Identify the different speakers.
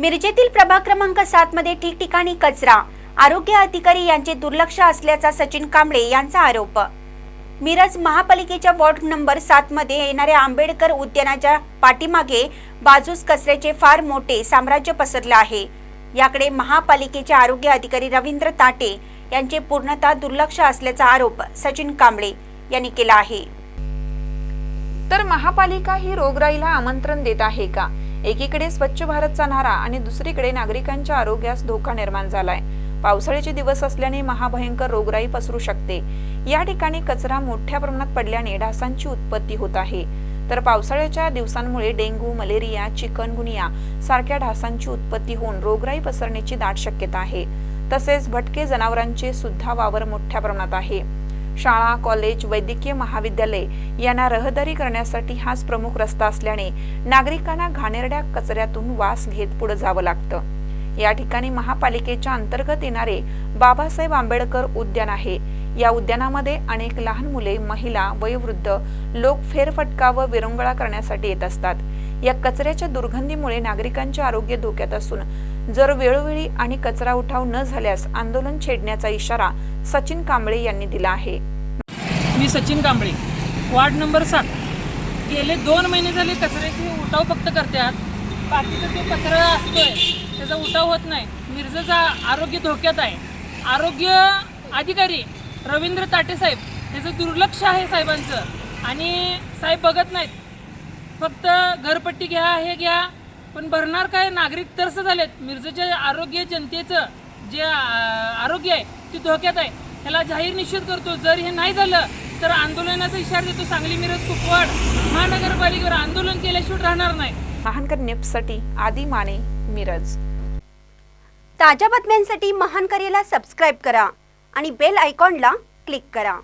Speaker 1: मिरजेतील प्रभाग क्रमांक सात मध्ये ठिकठिकाणी कचरा. आरोग्य अधिकारी यांचे दुर्लक्ष असल्याचा सचिन कांबळे यांचा आरोप. मिरज महापालिकेच्या वॉर्ड नंबर सात मध्ये येणाऱ्या आंबेडकर उद्यानाच्या पाठीमागे बाजूस कचऱ्याचे फार मोठे साम्राज्य पसरले आहे. याकडे महापालिकेचे आरोग्य अधिकारी रवींद्र ताटे यांचे पूर्णतः दुर्लक्ष असल्याचा आरोप सचिन कांबळे यांनी केला आहे.
Speaker 2: तर महापालिका ही रोगराईला आमंत्रण देत आहे का? एकीकडे स्वच्छ भारतचा नारा आणि दुसरीकडे नागरिकांच्या आरोग्यास धोका निर्माण झालाय. पावसाळ्याचे दिवस असल्याने महाभयंकर रोगराई पसरू शकते. या ठिकाणी कचरा मोठ्या प्रमाणात पडल्याने डासांची उत्पत्ती होत आहे. तर पावसाळ्याच्या दिवसांमुळे डेंग्यू मलेरिया चिकनगुनिया सारख्या डासांची उत्पत्ती होऊन रोगराई पसरण्याची दाट शक्यता आहे. तसेच भटके जनावरांचे सुद्धा वावर मोठ्या प्रमाणात आहे. शाळा कॉलेज वैद्यकीय महाविद्यालय यांना रहदारी करण्यासाठी हाच प्रमुख रस्ता असल्याने नागरिकांना घाणेरड्या कचऱ्यातून वास घेत पुढे जावं लागतं. या ठिकाणी महापालिकेच्या अंतर्गत येणारे बाबासाहेब आंबेडकर उद्यान आहे. या उद्यानामध्ये अनेक लहान मुले महिला वयोवृद्ध लोक फेरफटका व विरंगुळा करण्यासाठी येत असतात. या कचऱ्याच्या दुर्गंधीमुळे नागरिकांचे आरोग्य धोक्यात असून जर वेळोवेळी आणि कचरा उठाव न झाल्यास आंदोलन छेडण्याचा इशारा सचिन कांबळे यांनी दिला आहे.
Speaker 3: मी सचिन कांबळे. वार्ड नंबर सात. गेले दोन महिने झाले कचऱ्याचे उठाव फक्त करतात. बाकीचा जो कचरा असतोय त्याचा उठाव होत नाही. मिरजेचा आरोग्य धोक्यात आहे. आरोग्य अधिकारी रवींद्र ताटे साहेब त्याचं दुर्लक्ष आहे साहेबांचं. आणि साहेब बघत नाहीत. फक्त घरपट्टी घ्या हे घ्या. पण भरणार काय? नागरिक तरस झालेत. मिरजेच्या आरोग्य जनतेचं जे आरोग्य आहे ते धोक्यात आहे. ह्याला जाहीर निषेध करतो. जर हे नाही झालं तर आंदोलनाचा इशारा देतो सांगली मिरज कुपवाड. महानगरपालिकेवर आंदोलन केल्याशिवाय राहणार नाही.
Speaker 2: महानकर निप्ससाठी आदी माने मिरज.
Speaker 1: ताज्या बातम्यांसाठी महान करेला सबस्क्राईब करा आणि बेल आयकॉनला क्लिक करा.